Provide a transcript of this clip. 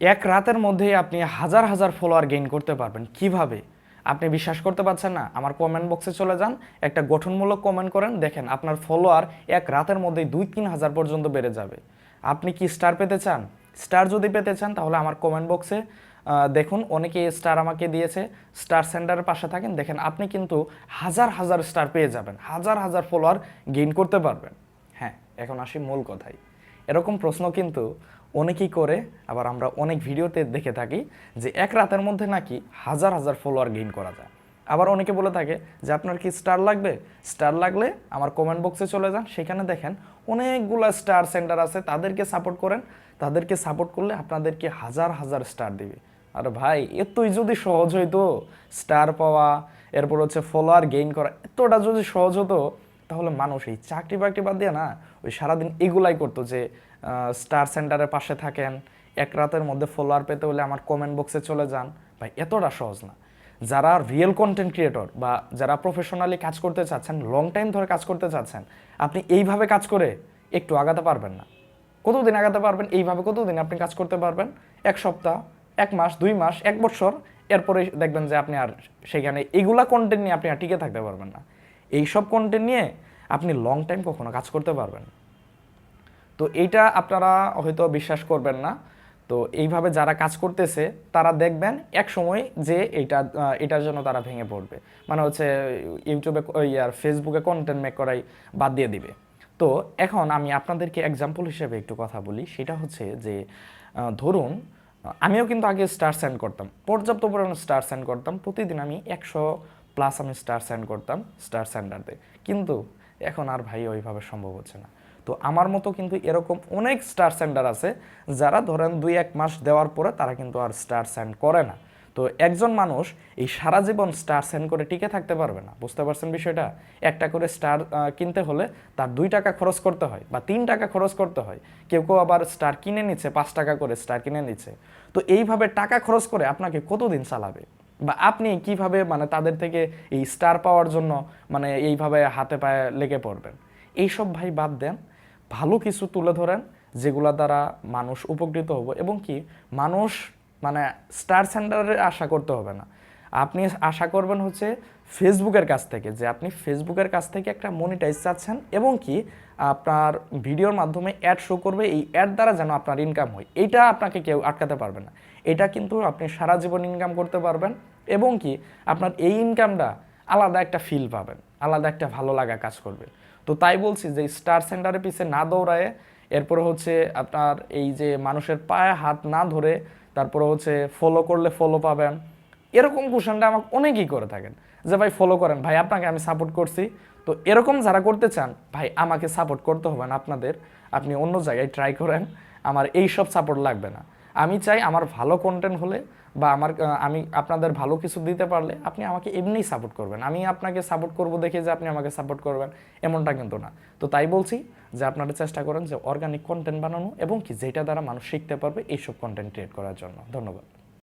এক রাতের মধ্যেই আপনি হাজার হাজার ফলোয়ার গেইন করতে পারবেন। কীভাবে? আপনি বিশ্বাস করতে পারছেন না? আমার কমেন্ট বক্সে চলে যান, একটা গঠনমূলক কমেন্ট করেন, দেখেন আপনার ফলোয়ার এক রাতের মধ্যেই দুই তিন হাজার পর্যন্ত বেড়ে যাবে। আপনি কি স্টার পেতে চান? স্টার যদি পেতে চান, তাহলে আমার কমেন্ট বক্সে দেখুন, অনেকে স্টার আমাকে দিয়েছে। স্টার সেন্টারের পাশে থাকেন, দেখেন আপনি কিন্তু হাজার হাজার স্টার পেয়ে যাবেন। হাজার হাজার ফলোয়ার গেইন করতে পারবেন। হ্যাঁ এখন আসি মূল কথায়। এরকম প্রশ্ন কিন্তু অনেকেই করে, আবার আমরা অনেক ভিডিওতে দেখে থাকি যে এক রাতের মধ্যে নাকি হাজার হাজার ফলোয়ার গেইন করা যায়। আবার অনেকে বলে থাকে যে, আপনার কি স্টার লাগবে? স্টার লাগলে আমার কমেন্ট বক্সে চলে যান, সেখানে দেখেন অনেকগুলা স্টার সেন্টার আছে, তাদেরকে সাপোর্ট করেন। তাদেরকে সাপোর্ট করলে আপনাদেরকে হাজার হাজার স্টার দিবে। আর ভাই, এতই যদি সহজ হইতো স্টার পাওয়া, এরপর হচ্ছে ফলোয়ার গেইন করা, এতটা যদি সহজ হতো তাহলে মানুষ, এই চাকরি বাকরি বাদ দিয়ে না, ওই সারাদিন এগুলাই করতো যে স্টার সেন্টারের পাশে থাকেন, এক রাতের মধ্যে ফলোয়ার পেতে হলে আমার কমেন্ট বক্সে চলে যান। ভাই, এতটা সহজ না। যারা রিয়েল কন্টেন্ট ক্রিয়েটর বা যারা প্রফেশনালি কাজ করতে চাচ্ছেন লং টাইম ধরে কাজ করতে চাচ্ছেন, আপনি এইভাবে কাজ করে একটু আগাতে পারবেন না। কতদিন আগাতে পারবেন? এইভাবে কতদিন আপনি কাজ করতে পারবেন? এক সপ্তাহ, এক মাস, দুই মাস, এক বছর, এরপরে দেখবেন যে আপনি আর সেখানে এগুলা কন্টেন্ট নিয়ে আপনি আর টিকে থাকতে পারবেন না। এইসব কন্টেন্ট নিয়ে আপনি লং টাইম কখনো কাজ করতে পারবেন। তো এইটা আপনারা হয়তো বিশ্বাস করবেন না। তো এইভাবে যারা কাজ করতেছে, তারা দেখবেন এক সময় যে এটা এটার জন্য তারা ভেঙে পড়বে। মানে হচ্ছে ইউটিউবে ইয়ার ফেসবুকে কন্টেন্ট মেক করাই বাদ দিয়ে দিবে। তো এখন আমি আপনাদেরকে এক্সাম্পল হিসেবে একটু কথা বলি। সেটা হচ্ছে যে ধরুন, আমিও কিন্তু আগে স্টার সেন্ড করতাম। পর্যাপ্ত পরিমাণে স্টার সেন্ড করতাম। প্রতিদিন আমি একশো প্লাস আমি স্টার সেন্ড করতাম স্টার সেন্টারতে কিন্তু এখন আর ভাই ওইভাবে সম্ভব হচ্ছে না। তো আমার মতো কিন্তু এরকম অনেক স্টার সেন্টার আছে, যারা ধরেন দুই এক মাস দেওয়ার পরে তারা কিন্তু আর স্টার সেন্ড করে না। তো একজন মানুষ এই সারা জীবন স্টার সেন্ড করে টিকে থাকতে পারবে না, বুঝতে পারছেন বিষয়টা? একটা করে স্টার কিনতে হলে তার দুই টাকা খরচ করতে হয় বা তিন টাকা খরচ করতে হয়। কেউ কেউ আবার স্টার কিনে নিচ্ছে, পাঁচ টাকা করে স্টার কিনে নিচ্ছে। তো এইভাবে টাকা খরচ করে আপনাকে কতদিন চালাবে? বা আপনি কীভাবে মানে তাদের থেকে এই স্টার পাওয়ার জন্য মানে এইভাবে হাতে পায়ে লেগে পড়বেন? এইসব ভাই বাদ দেন, ভালো কিছু তুলে ধরেন, যেগুলো দ্বারা মানুষ উপকৃত হব। এবং কি, মানুষ মানে স্টার সেন্টারে আশা করতে হবে না। আপনি আশা করবেন হচ্ছে ফেসবুকের কাছ থেকে যে আপনি ফেসবুকের কাছ থেকে একটা মনিটাইজ চাচ্ছেন এবং কি আপনার ভিডিওর মাধ্যমে অ্যাড শো করবে, এই অ্যাড দ্বারা যেন আপনার ইনকাম হয়। এইটা আপনাকে কেউ আটকাতে পারবে না। এটা কিন্তু আপনি সারা জীবন ইনকাম করতে পারবেন এবং কি আপনার এই ইনকামটা আলাদা একটা ফিল পাবেন, আলাদা একটা ভালো লাগা কাজ করবে। তো তাই বলছি যে স্টার সেন্টারের পিছে না দৌড়ায়, এরপরে হচ্ছে আপনার এই যে মানুষের পায়ে হাত না ধরে, তারপরে হচ্ছে ফলো করলে ফলো পাবেন। এরকম কোশ্চেনটা আমাকে অনেকেই করে থাকেন যে, ভাই ফলো করেন। ভাই, আপনাকে আমি সাপোর্ট করছি। তো এরকম যারা করতে চান, ভাই, আমাকে সাপোর্ট করতে হবে না আপনাদের। আপনি অন্য জায়গায় ট্রাই করেন। আমার এই সব সাপোর্ট লাগবে না। আমি চাই আমার ভালো কন্টেন্ট হলে বা আমার আমি আপনাদের ভালো কিছু দিতে পারলে আপনি আমাকে এমনিই সাপোর্ট করবেন। আমি আপনাকে সাপোর্ট করব দেখে যে আপনি আমাকে সাপোর্ট করবেন, এমনটা কিন্তু না। তো তাই বলছি যে, আপনারা চেষ্টা করেন যে অর্গানিক কন্টেন্ট বানানো এবং কি যেটা দ্বারা মানুষ শিখতে পারবে এইসব কন্টেন্ট ক্রিয়েট করার জন্য। ধন্যবাদ।